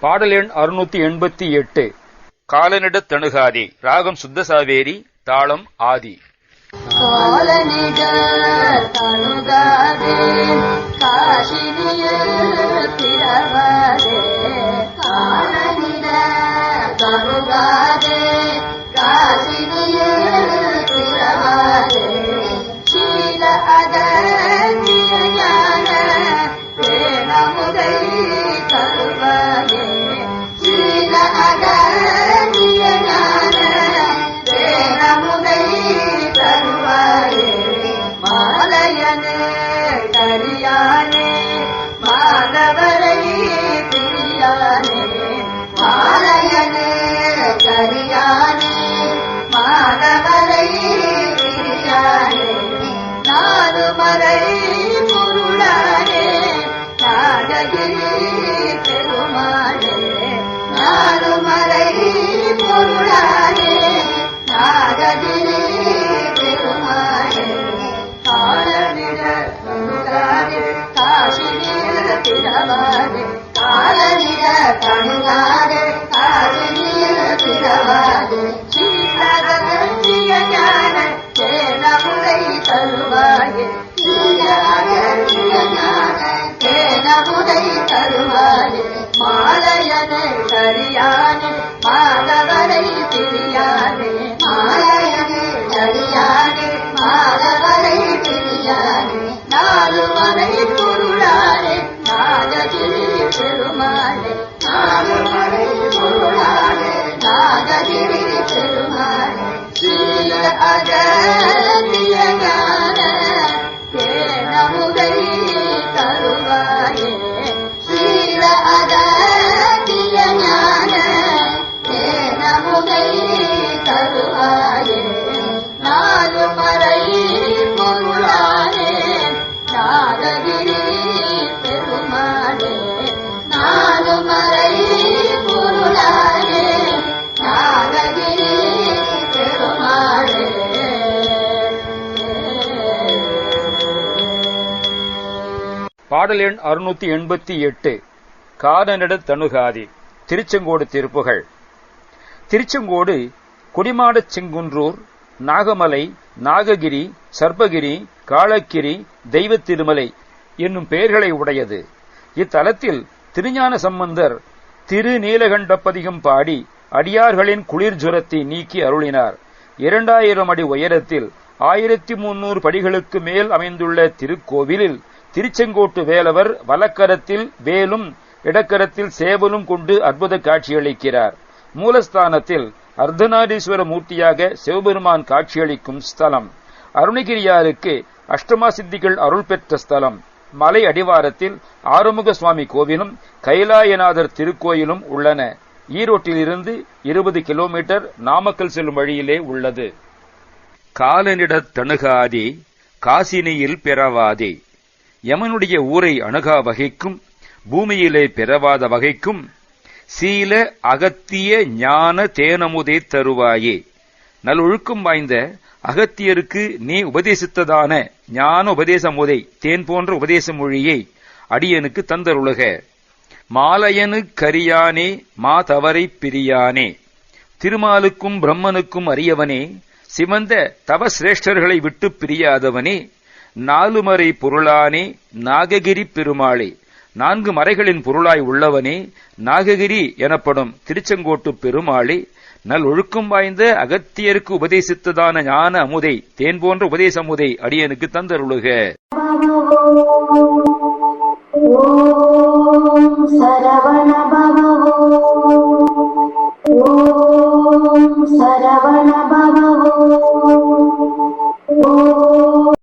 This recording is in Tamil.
பாடல் எண் அறுநூத்தி எண்பத்தி எட்டு. காலனிட தணுகாதி. ராகம் சுத்த சாவேரி தாளம் ஆதி. காலனிட தணுகாதே. காசினியில் கரியானே மாதவரை பிரியானே மாலையனே கரியானே மாதவரை பிரியானே. நாலு மறை பிறவாதே காலனிட கணுகாதே காசினியில் பிறவாதே சீலகத்திய ஞான தேனமுதை தருவாயே சீலகத்திய ஞான தேனமுதை தருவாயே மாலையனே கரியானே மாதவரை பிரியானே மாலையனே கரியானே மாதவரை பிரியானே பாடல் எண் அறுநூத்தி எண்பத்தி எட்டு. காதனிட தணுகாதி திருச்செங்கோடு திருப்புகள். திருச்செங்கோடு குடிமாடச் செங்குன்றூர் நாகமலை நாககிரி சர்பகிரி காளக்கிரி தெய்வ திருமலை என்னும் பெயர்களை உடையது. இத்தலத்தில் திருஞான சம்பந்தர் திருநீலகண்டப்பதிகம் பாடி அடியார்களின் குளிர் ஜுரத்தை நீக்கி அருளினார். இரண்டாயிரம் அடி உயரத்தில் ஆயிரத்தி முன்னூறு படிகளுக்கு மேல் அமைந்துள்ள திருக்கோவிலில் திருச்செங்கோட்டு வேலவர் வலக்கரத்தில் வேலும் இடக்கரத்தில் சேவலும் கொண்டு அற்புத காட்சியளிக்கிறார் மூலஸ்தானத்தில் அர்த்தநாரீஸ்வர மூர்த்தியாக சிவபெருமான் காட்சியளிக்கும் ஸ்தலம். அருணகிரியாருக்கு அஷ்டமா சித்திகள் அருள் பெற்ற ஸ்தலம். மலை அடிவாரத்தில் ஆறுமுக சுவாமி கோவிலும் கைலாயநாதர் திருக்கோயிலும் உள்ளன. ஈரோட்டிலிருந்து இருபது கிலோமீட்டர் நாமக்கல் செல்லும் வழியிலே உள்ளது. காலனிடத் தணுகாதி காசினியில் பெறவாதே. யமனுடைய ஊரை அணுகா வகைக்கும் பூமியிலே பெறவாத வகைக்கும் சீல அகத்திய ஞான தேனமுதே தருவாயே. நல்லொழுக்கம் வாய்ந்த அகத்தியருக்கு நீ உபதேசித்ததான ஞான உபதேசமுதை தேன் போன்ற உபதேச மொழியை அடியனுக்கு தந்தருளுக. மாலையனு கரியானே மா தவறை பிரியானே. திருமாலுக்கும் பிரம்மனுக்கும் அறியவனே சிவந்த தவ சிரேஷ்டர்களை விட்டு பிரியாதவனே. நாலுமறை பொருளானே நாககிரி பெருமாளே. நான்கு மறைகளின் பொருளாய் உள்ளவனே நாககிரி எனப்படும் திருச்செங்கோட்டு பெருமாளி நல் ஒழுக்கம் வாய்ந்த அகத்தியருக்கு உபதேசித்ததான ஞான அமுதை தேன் போன்ற உபதேச அமுதை அடியனுக்கு தந்தருளுக. சரவண பவ